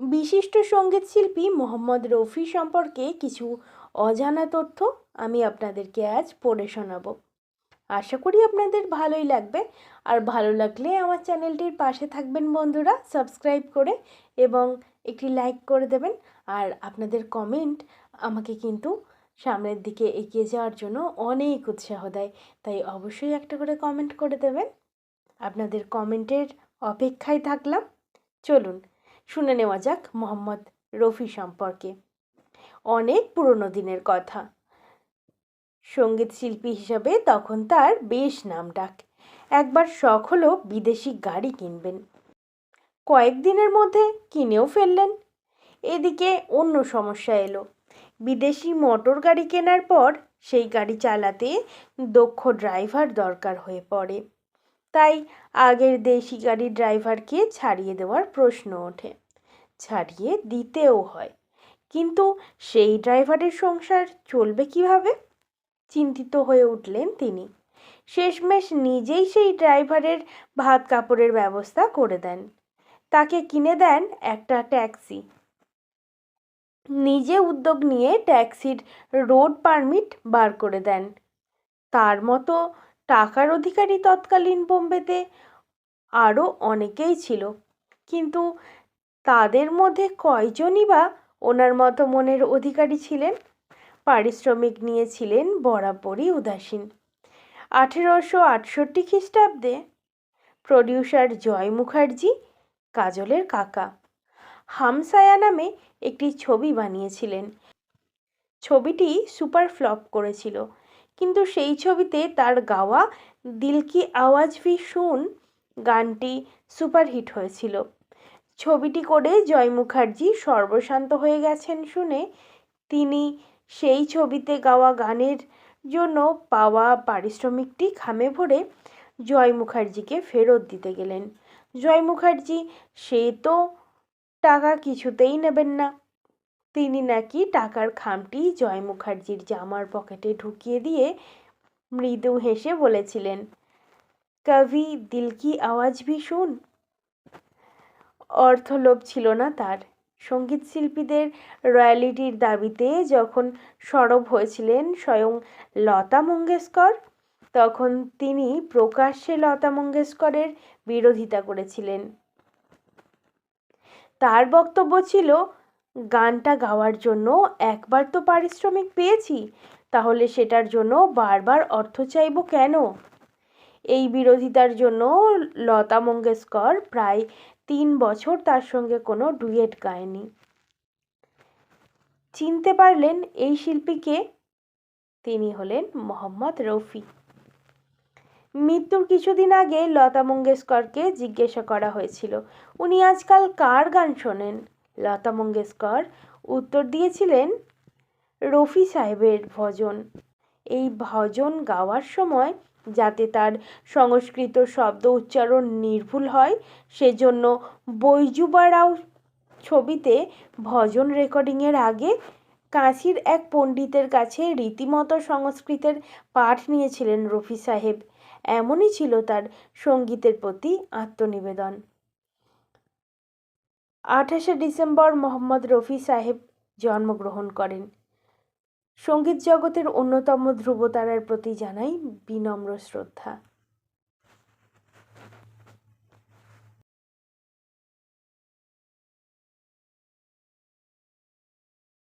বিশিষ্ট সংগীত শিল্পী মোহাম্মদ রফি সম্পর্কে কিছু অজানা তথ্য আমি আপনাদেরকে আজ পড়ে শোনাবো। আশা করি আপনাদের ভালোই লাগবে। আর ভালো লাগলে আমার চ্যানেলটির পাশে থাকবেন বন্ধুরা, সাবস্ক্রাইব করে এবং একটি লাইক করে দেবেন। আর আপনাদের কমেন্ট আমাকে কিন্তু সামনের দিকে এগিয়ে যাওয়ার জন্য অনেক উৎসাহ দেয়। তাই অবশ্যই একটা করে কমেন্ট করে দেবেন। আপনাদের কমেন্টের অপেক্ষায় থাকলাম। চলুন শুনে নেওয়া যাক মোহাম্মদ রফি সম্পর্কে। অনেক পুরনো দিনের কথা। সংগীত শিল্পী হিসাবে তখন তার বেশ নাম ডাক। একবার শখ হলো বিদেশি গাড়ি কিনবেন। কয়েকদিনের মধ্যে কিনেও ফেললেন। এদিকে অন্য সমস্যা এলো। বিদেশি মোটর গাড়ি কেনার পর সেই গাড়ি চালাতে দক্ষ ড্রাইভার দরকার হয়ে পড়ে। তাই আগের দেশি গাড়ির ড্রাইভারকে ছাড়িয়ে দেওয়ার প্রশ্ন ওঠে। ছাড়িয়ে দিতেও হয়। কিন্তু সেই ড্রাইভারের সংসার চলবে কীভাবে? চিন্তিত হয়ে উঠলেন তিনি। শেষমেশ নিজেই সেই ড্রাইভারের ভাত কাপড়ের ব্যবস্থা করে দেন। তাকে কিনে দেন একটা ট্যাক্সি। নিজে উদ্যোগ নিয়ে ট্যাক্সির রোড পারমিট বার করে দেন। তার মতো টাকার অধিকারী তৎকালীন বোম্বেতে আরও অনেকেই ছিল। কিন্তু তাদের মধ্যে কয়জনই বা ওনার মতো মনের অধিকারী ছিলেন? পারিশ্রমিক নিয়েছিলেন বরাবরই উদাসীন। আঠেরোশো আটষট্টি খ্রিস্টাব্দে প্রডিউসার জয় মুখার্জি, কাজলের কাকা হামসায়া নামে একটি ছবি বানিয়েছিলেন। ছবিটি সুপার ফ্লপ করেছিল। কিন্তু সেই ছবিতে তার গাওয়া দিলকি আওয়াজ ভি শুন গানটি সুপারহিট হয়েছিল। ছবিটি করে জয় মুখার্জি সর্বশান্ত হয়ে গেছেন শুনে তিনি সেই ছবিতে গাওয়া গানের জন্য পাওয়া পারিশ্রমিকটি খামে ভরে জয় মুখার্জিকে ফেরত দিতে গেলেন। জয় মুখার্জি, সে তো টাকা কিছুতেই নেবেন না। তিনি নাকি টাকার খামটি জয় মুখার্জির জামার পকেটে ঢুকিয়ে দিয়ে মৃদু হেসে বলেছিলেন কভি দিল কি আওয়াজ ভি শুন অর্থলোভ ছিল না তার। সংগীত শিল্পীদের রয়্যালিটির দাবিতে যখন সরব হয়েছিলেন স্বয়ং লতা মঙ্গেশকর, তখন তিনি প্রকাশ্যে লতা মঙ্গেশকরের বিরোধিতা করেছিলেন। তার বক্তব্য ছিল গানটা গাওয়ার জন্য একবার তো পারিশ্রমিক পেয়েছি, তাহলে সেটার জন্য বারবার অর্থ চাইব কেন? এই বিরোধিতার জন্য লতা মঙ্গেশকর প্রায় তিন বছর তার সঙ্গে কোনো ডুয়েট গায়নি। চিনতে পারলেন এই শিল্পীকে তিনি হলেন মোহাম্মদ রফি। মৃত্যুর কিছুদিন আগে লতা মঙ্গেশকরকে জিজ্ঞাসা করা হয়েছিল, উনি আজকাল কার গান শোনেন? লতা মঙ্গেশকর। উত্তর দিয়েছিলেন, রফি সাহেবের ভজন। এই ভজন গাওয়ার সময় যাতে তার সংস্কৃত শব্দ উচ্চারণ নির্ভুল হয়, সেজন্য বৈজুবা রাও ছবিতে ভজন রেকর্ডিংয়ের আগে কাশির এক পণ্ডিতের কাছে রীতিমতো সংস্কৃতের পাঠ নিয়েছিলেন রফি সাহেব। এমনই ছিল তার সঙ্গীতের প্রতি আত্মনিবেদন। আঠাশে ডিসেম্বর মোহাম্মদ রফি সাহেব জন্মগ্রহণ করেন। সংগীত জগতের অন্যতম ধ্রুবতারার প্রতি জানাই বিনম্র শ্রদ্ধা।